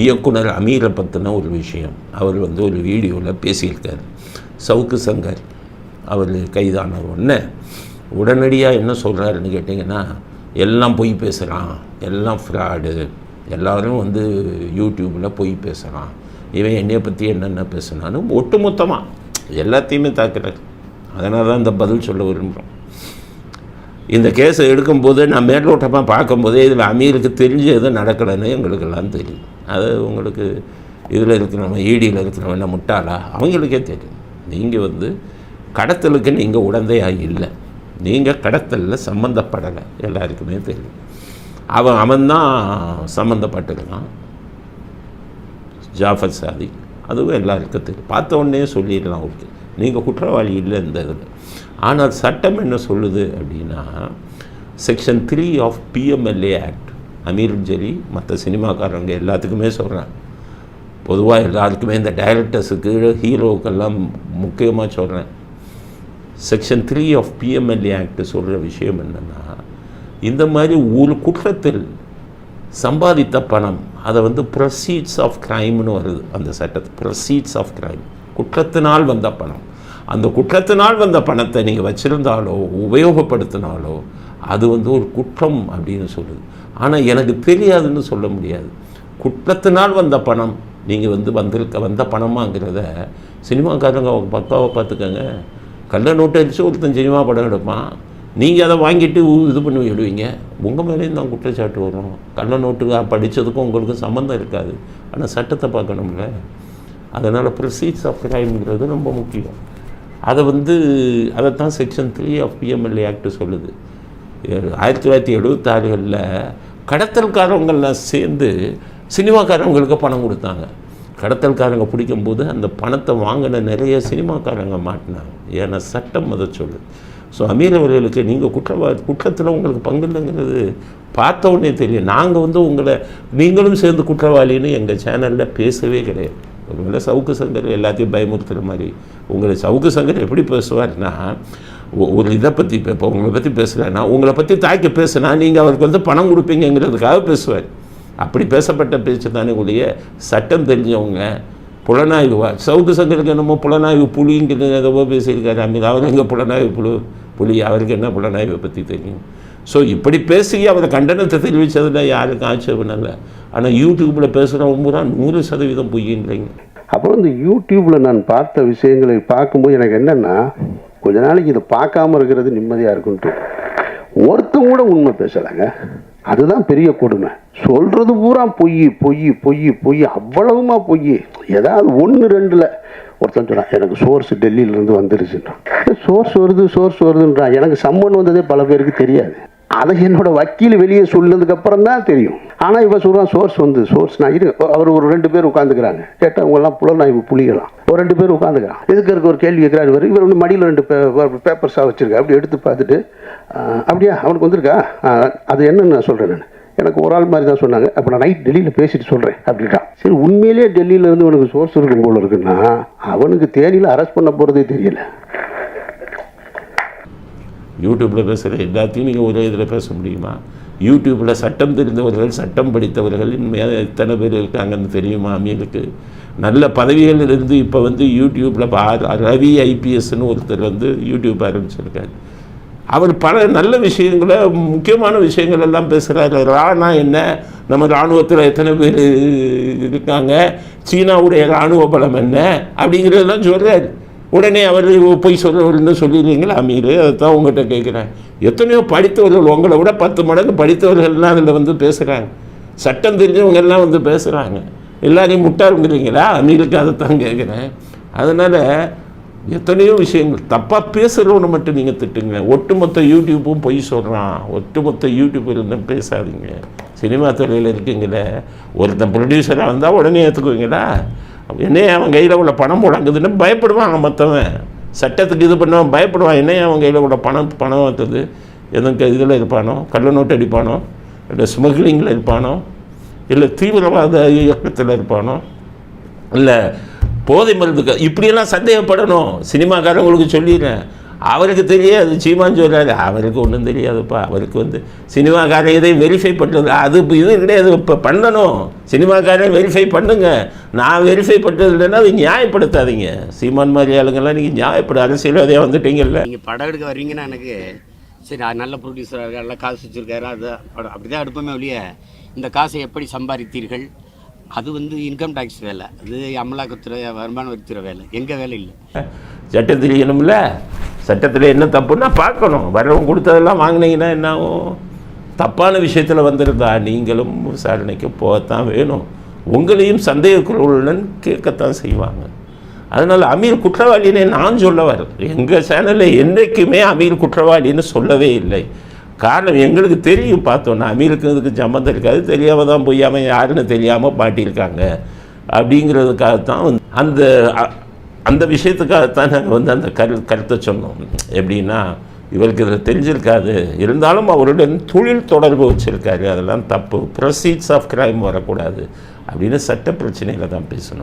இயக்குனர் அமீரை பற்றின ஒரு விஷயம். அவர் வந்து ஒரு வீடியோவில் பேசியிருக்கார். சவுக்கு சங்கர் அவர் கைதான உடனே உடனடியாக என்ன சொல்கிறாருன்னு கேட்டிங்கன்னா எல்லாம் பொய் பேசுகிறான் எல்லாம் ஃப்ராடு எல்லோரும் வந்து யூடியூப்பில் பொய் பேசுகிறான் இவன் என்னையை பற்றி என்னென்ன பேசுனான்னு ஒட்டுமொத்தமாக எல்லாத்தையுமே தாக்குறாரு. அதனால தான் இந்த பதில் சொல்ல விரும்புகிறோம் இந்த கேஸை எடுக்கும்போது நான் மேலோட்டமாக பார்க்கும்போதே இதில் அமீருக்கு தெரிஞ்சு எதுவும் நடக்கலைன்னு எங்களுக்கெல்லாம் தெரியும். அது உங்களுக்கு இதில் இருக்கிறவன் ஈடியில் இருக்கிறவன் என்ன முட்டாளா? அவங்களுக்கே தெரியும். நீங்கள் வந்து கடத்தலுக்கு நீங்கள் உடந்தையாக இல்லை. நீங்கள் கடத்தலில் சம்மந்தப்படலை எல்லாருக்குமே தெரியும். அவன் அவன் தான் சம்மந்தப்பட்டிருக்கான் ஜாஃபர் சாதி அதுவும் எல்லாருக்கும் தெரியும். பார்த்த உடனே சொல்லிடலாம் ஓகே. நீங்கள் குற்றவாளி இல்லை இந்த இதில். ஆனால் சட்டம் என்ன சொல்லுது அப்படின்னா section three of PMLA act அமீரும் சரி மற்ற சினிமாக்காரங்க எல்லாத்துக்குமே சொல்கிறேன் பொதுவாக எல்லாருக்குமே இந்த டைரக்டர்ஸுக்கு ஹீரோவுக்கெல்லாம் முக்கியமாக சொல்கிறேன் section three of PMLA act சொல்கிற விஷயம் என்னென்னா இந்த மாதிரி ஒரு குற்றத்தில் சம்பாதித்த பணம் அதை வந்து ப்ரொசீட்ஸ் ஆஃப் க்ரைம்னு வருது. அந்த சட்டத்து ப்ரொசீட்ஸ் ஆஃப் க்ரைம் குற்றத்தினால் வந்த பணம். அந்த குற்றத்தினால் வந்த பணத்தை நீங்கள் வச்சுருந்தாலோ உபயோகப்படுத்தினாலோ அது வந்து ஒரு குற்றம் அப்படின்னு சொல்லுது. ஆனால் எனக்கு தெரியாதுன்னு சொல்ல முடியாது. குற்றத்தினால் வந்த பணம் நீங்கள் வந்து வந்திருக்க வந்த பணமாங்கிறத சினிமாக்காரங்க அவங்க பக்காவை பார்த்துக்கோங்க. கள்ள நோட்டு அடித்து ஒருத்தன் சினிமா படம் எடுப்பான். நீங்கள் அதை வாங்கிட்டு இது பண்ணி விடுவீங்க உங்கள் மேலேயும் தான் குற்றச்சாட்டு வரும். கள்ள நோட்டு படித்ததுக்கும் உங்களுக்கும் சம்மந்தம் இருக்காது. ஆனால் சட்டத்தை பார்க்கணும்ல. அதனால் ப்ரொசீட்ஸ் ஆஃப் கிரைம்ங்கிறது ரொம்ப முக்கியம். அதை வந்து அதைத்தான் section three of PMLA act சொல்லுது. ஆயிரத்தி தொள்ளாயிரத்தி எழுபத்தாறுகளில் கடத்தல்காரவங்கெல்லாம் சேர்ந்து சினிமாக்காரவங்களுக்கு பணம் கொடுத்தாங்க. கடத்தல்காரங்க பிடிக்கும்போது அந்த பணத்தை வாங்கின நிறைய சினிமாக்காரங்க மாட்டினாங்க. ஏன்னா சட்டம் அதை சொல்லுது. ஸோ அமீர் அவர்களுக்கு நீங்கள் குற்றவாளி குற்றத்தில் உங்களுக்கு பங்கு இல்லைங்கிறது பார்த்த உடனே தெரியும். நாங்கள் வந்து உங்களை நீங்களும் சேர்ந்து குற்றவாளின்னு எங்கள் சேனலில் பேசவே கிடையாது. ஒருவேளை சவுக்கு சங்கர் எல்லாத்தையும் பயமுறுத்துகிற மாதிரி. உங்களை சவுக்கு சங்கர் எப்படி பேசுவார்னா ஒரு இதை பற்றி இப்போ உங்களை பற்றி பேசுகிறேன்னா உங்களை பற்றி தாக்கி பேசுனா நீங்கள் அவருக்கு வந்து பணம் கொடுப்பீங்கிறதுக்காக பேசுவார். அப்படி பேசப்பட்ட பேச்சு தானே உடைய சட்டம் தெரிஞ்சவங்க புலனாய்வு சவுக்கு சங்கருக்கு என்னமோ புலனாய்வு புலிங்கிறது எதோ பேசியிருக்காரு. அமீர் அவர் எங்கே புலனாய்வு புழு புலி. அவருக்கு என்ன புலனாய்வை பற்றி தெரியும்? ஸோ இப்படி பேசி அவரை கண்டனத்தை தெரிவித்ததில் யாருக்கும் ஆட்சேபம் இல்லை ஆனால் யூடியூப்பில் பேசுகிறவங்க பூரா நூறு சதவீதம் பொய்யில்லைங்க அப்புறம் இந்த யூடியூப்பில் நான் பார்த்த விஷயங்களை பார்க்கும்போது எனக்கு என்னென்னா கொஞ்ச நாளைக்கு இதை பார்க்காம இருக்கிறது நிம்மதியாக இருக்குன்ட்டு ஒருத்தம் கூட உண்மை பேசலைங்க. அதுதான் பெரிய கொடுமை. சொல்கிறது பூரா பொய் பொய் பொய் பொய் அவ்வளவுமா பொய். ஏதாவது ஒன்று ரெண்டில். ஒருத்தன் சொன்னான் எனக்கு சோர்ஸ் டெல்லியிலேருந்து வந்துருச்சுன்றான். சோர்ஸ் வருது சோர்ஸ் வருதுன்றான். எனக்கு சம்மன் வந்ததே பல பேருக்கு தெரியாது. அதை என்னோட வக்கீல் வெளியே சொன்னதுக்கு அப்புறம் தான் தெரியும். ஆனால் இவன் சொல்கிறான் சோர்ஸ் வந்து சோர்ஸ் நான் இரு அவர் ஒரு ரெண்டு பேர் உட்காந்துக்கிறாங்க கேட்டால் அவங்கெல்லாம் இவன் புளிகலாம் ஒரு ரெண்டு பேர் உட்காந்துக்கிறான் எதுக்கு இருக்க ஒரு கேள்வி கேட்குறாரு இவர்? இவர் வந்து மடியில் ரெண்டு பேப்பர்ஸாக வச்சுருக்கா அப்படி எடுத்து பார்த்துட்டு அப்படியா அவனுக்கு வந்திருக்கா? அது என்னன்னு நான் சொல்கிறேன் நான். எனக்கு ஒரு ஆள் மாதிரி தான் சொன்னாங்க. அப்போ நான் நைட் டெல்லியில் பேசிட்டு சொல்கிறேன் அப்படின்ட்டான் சரி உண்மையிலேயே டெல்லியிலேருந்து உனக்கு சோர்ஸ் இருக்கும் போல இருக்குன்னா அவனுக்கு தேனியில் அரெஸ்ட் பண்ண போகிறதே தெரியல. யூடியூப்பில் பேசுகிற எல்லாத்தையும் நீங்கள் ஒரே இதில் பேச முடியுமா? யூடியூப்பில் சட்டம் தெரிந்தவர்கள் சட்டம் படித்தவர்கள் இனிமேல் எத்தனை பேர் இருக்காங்கன்னு தெரியுமா அமீருக்கு நல்ல பதவிகள் இருந்து இப்போ வந்து யூடியூப்பில் ரவி ஐபிஎஸ்ன்னு ஒருத்தர் வந்து யூடியூப் ஆரம்பிச்சிருக்காரு. அவர் பல நல்ல விஷயங்களை முக்கியமான விஷயங்கள் எல்லாம் பேசுகிறாரு ராணா என்ன? நம்ம இராணுவத்தில் எத்தனை பேர் இருக்காங்க? சீனாவுடைய இராணுவ பலம் என்ன? அப்படிங்கிறதெல்லாம் சொல்கிறாரு உடனே அவர் போய் சொல்கிறவர்னு சொல்லிடுறீங்களா அமீர் அதைத்தான் உங்கள்கிட்ட கேட்குறேன். எத்தனையோ படித்தவர்கள் உங்களை விட பத்து மடங்கு படித்தவர்கள்லாம் அதில் வந்து பேசுகிறாங்க. சட்டம் தெரிஞ்சவங்க எல்லாம் வந்து பேசுகிறாங்க. எல்லாரையும் முட்டாருங்கிறீங்களா அமீருக்கு அதைத்தான் கேட்குறேன். அதனால் எத்தனையோ விஷயங்கள் தப்பாக பேசுகிறவனை மட்டும் நீங்கள் திட்டுங்க ஒட்டுமொத்த யூடியூப்பும் பொய் சொல்கிறான் ஒட்டுமொத்த யூடியூப் இருந்தால் பேசாதீங்க. சினிமா துறையில் இருக்கீங்களே. ஒருத்தன் ப்ரொடியூசராக வந்தால் உடனே ஏற்றுக்குவீங்களா என்னையே அவன் கையில் உள்ள பணம் முழங்குதுன்னு பயப்படுவாங்க மற்றவன் சட்டத்துக்கு இது பண்ணுவான் பயப்படுவான். என்னையே அவன் கையில் உள்ள பணம் பணம் வந்தது எதுக்கு இதில் இருப்பானோ? கள்ள நோட்டு அடிப்பானோ? இல்லை ஸ்மக்லிங்கில் இருப்பானோ? இல்லை தீவிரவாத இயக்கத்தில் இருப்பானோ? இல்லை போதை மருந்துக்கு இப்படியெல்லாம் சந்தேகப்படணும். சினிமாக்காரங்களுக்கு சொல்லிடுறேன். அவருக்கு தெரியாது சீமான் சொல்றாரு. அவருக்கு ஒன்றும் தெரியாதுப்பா. அவருக்கு வந்து சினிமாக்காரன் இதை வெரிஃபை பண்ணுறது அது இப்ப இது கிடையாது. இப்போ பண்ணணும். சினிமாக்காரன் வெரிஃபை பண்ணுங்க. நான் வெரிஃபை பண்ணுறது இல்லைன்னா அதை நியாயப்படுத்தாதீங்க. சீமான் மாதிரி ஆளுங்கெல்லாம் நீங்கள் நியாயப்பட அரசியல்வாதியாக வந்துட்டீங்கல்ல. நீங்கள் படம் எடுக்க வர்றீங்கன்னா எனக்கு சரி நல்ல ப்ரொடியூசராக இருக்கார் நல்லா காசு வச்சுருக்காரு அது படம். அப்படி தான் எடுப்போமே ஒழிய இந்த காசை எப்படி சம்பாதித்தீர்கள்? அது வந்து இன்கம் டேக்ஸ் வேலை. அது அமலாக்கத்துறை வருமான வரித்துறை வேலை. எங்கள் வேலை இல்லை. சட்டம் தெரியணும்ல சட்டத்தில் என்ன தப்புன்னா பார்க்கணும். வரவும் கொடுத்ததெல்லாம் வாங்கினீங்கன்னா என்ன ஆகும் தப்பான விஷயத்தில் வந்திருந்தா நீங்களும் விசாரணைக்கு போகத்தான் வேணும். உங்களையும் சந்தேகக்குழுன்னு கேட்கத்தான் செய்வாங்க. அதனால் அமீர் குற்றவாளினே நான் சொல்ல வரேன். எங்கள் சேனலில் என்றைக்குமே அமீர் குற்றவாளின்னு சொல்லவே இல்லை. காரணம் எங்களுக்கு தெரியும். பார்த்தோன்னா அமீருக்கு இதுக்கு சம்மந்தம் இருக்காது தெரியாமல் தான் பொய்யாமல் யாருன்னு தெரியாமல் பாட்டியிருக்காங்க அப்படிங்கிறதுக்காக தான் அந்த அந்த விஷயத்துக்காகத்தான் நாங்கள் வந்து அந்த கரு கருத்தை சொன்னோம். எப்படின்னா இவருக்கு இதில் தெரிஞ்சிருக்காது. இருந்தாலும் அவருடன் தொழில் தொடர்பு வச்சுருக்காரு. அதெல்லாம் தப்பு. ப்ரொசீட்ஸ் ஆஃப் கிரைம் வரக்கூடாது. அப்படின்னு சட்ட பிரச்சனையில் தான் பேசணும்.